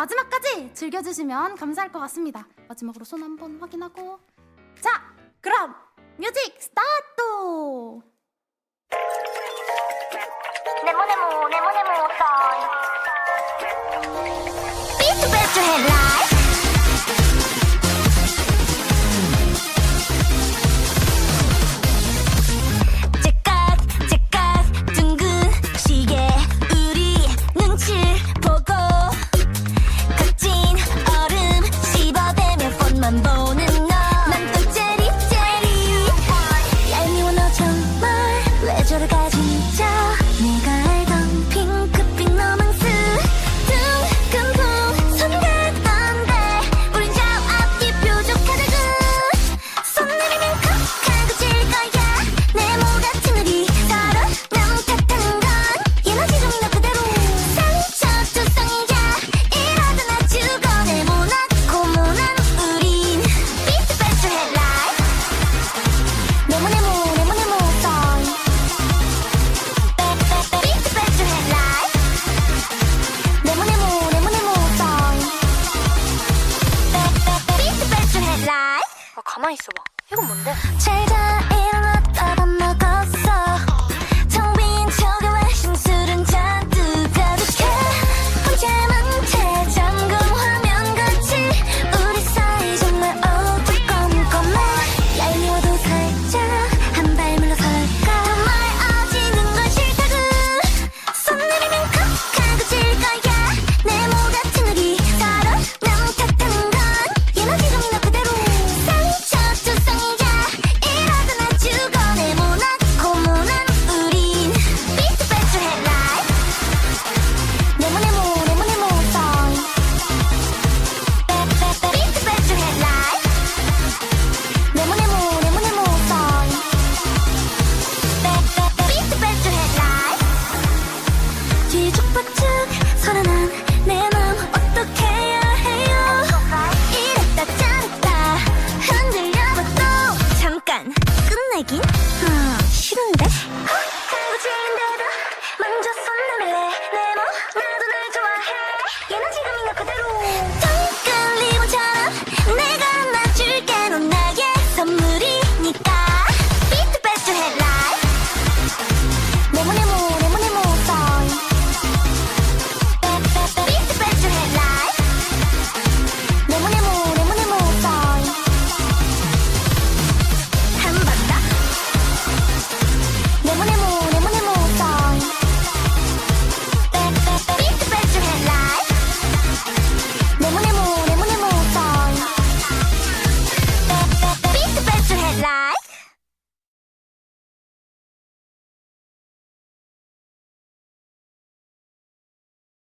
마지막까지 즐겨주시면 감사할 것 같습니다. 마지막으로 손 한번 확인하고 자 그럼 뮤직 스타트! 네모네모 네모네모 어떤 가만히 있어봐. 이건 뭔데? 살아난 내 맘.